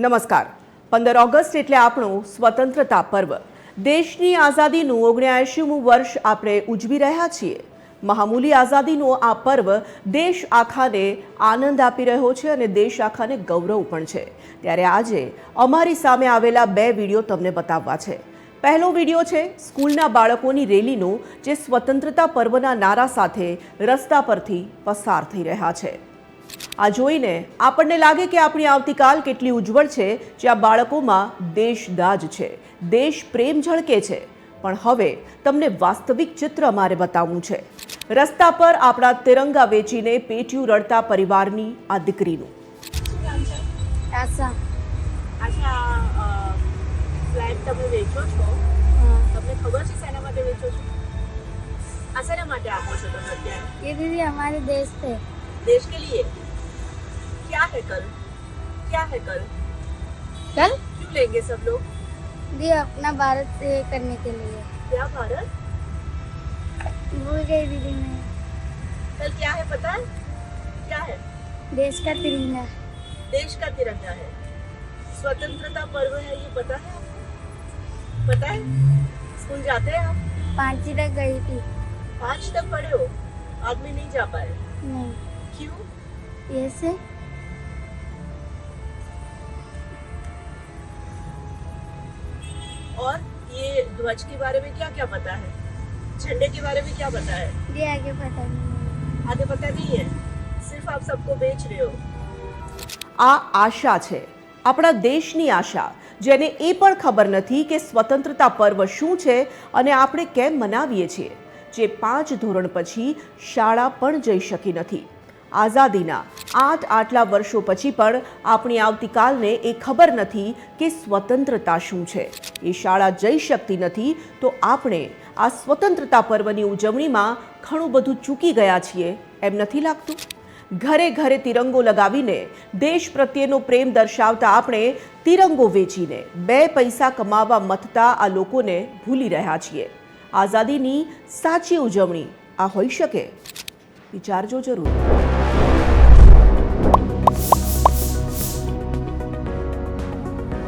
નમસ્કાર. પંદર ઓગસ્ટ એટલે આપણું સ્વતંત્રતા પર્વ. દેશની આઝાદીનું ઓગણ્યાએંશીમું વર્ષ આપણે ઉજવી રહ્યા છીએ. મહામૂલી આઝાદીનો આ પર્વ દેશ આખાને આનંદ આપી રહ્યો છે અને દેશ આખાને ગૌરવ પણ છે. ત્યારે આજે અમારી સામે આવેલા બે વીડિયો તમને બતાવવા છે. પહેલો વીડિયો છે સ્કૂલના બાળકોની રેલીનો, જે સ્વતંત્રતા પર્વના નારા સાથે રસ્તા પરથી પસાર થઈ રહ્યા છે. આ જોઈને આપણને લાગે કે આપણી આવતીકાલ કેટલી ઉજ્જવળ છે જે આ બાળકોમાં દેશદાજ છે દેશ પ્રેમ ઝળકે છે. પણ હવે તમને વાસ્તવિક ચિત્ર અમારે બતાવવું છે. રસ્તા પર આપણા તિરંગા વેચીને પેટ્યું રડતા પરિવારની આ દીકરીનું. એ દીદી અમારે દેશ છે. देश के लिए। क्या है कल? क्या है कल? कल? क्यों लेंगे सब लोग? दी अपना भारत से करने के लिए। क्या भारत? भूल गई दीदी मैं। कल क्या है पता है? क्या है? देश का तिरंगा। देश का तिरंगा है। स्वतंत्रता पर्व है ये पता है आपको? पता है? स्कूल जाते हैं आप? पांचवी तक गई थी। पाँच तक पढ़े हो? आदमी नहीं जा पाए। नहीं। क्यों ये से और ये ध्वज के बारे में क्या क्या पता है झंडे के बारे में क्या पता है दी आगे पता नहीं आगे पता नहीं है सिर्फ आप सबको बेच रहे हो આ આશા છે આપણા દેશની આશા જેને એ પણ ખબર નથી કે સ્વતંત્રતા પર્વ શું છે અને આપણે કેમ મનાવીએ છીએ જે પાંચ ધોરણ પછી શાળા પણ જઈ શકી નથી આઝાદીના આઠ આટલા વર્ષો પછી પણ આપણી આવતીકાલને એ ખબર નથી કે સ્વતંત્રતા શું છે. એ શાળા જઈ શકતી નથી તો આપણે આ સ્વતંત્રતા પર્વની ઉજવણીમાં ઘણું બધું ચૂકી ગયા છીએ, એમ નથી લાગતું? ઘરે ઘરે તિરંગો લગાવીને દેશ પ્રત્યેનો પ્રેમ દર્શાવતા આપણે તિરંગો વેચીને બે પૈસા કમાવા મથતા આ લોકોને ભૂલી રહ્યા છીએ. આઝાદીની સાચી ઉજવણી આ હોઈ શકે? વિચારજો જરૂર.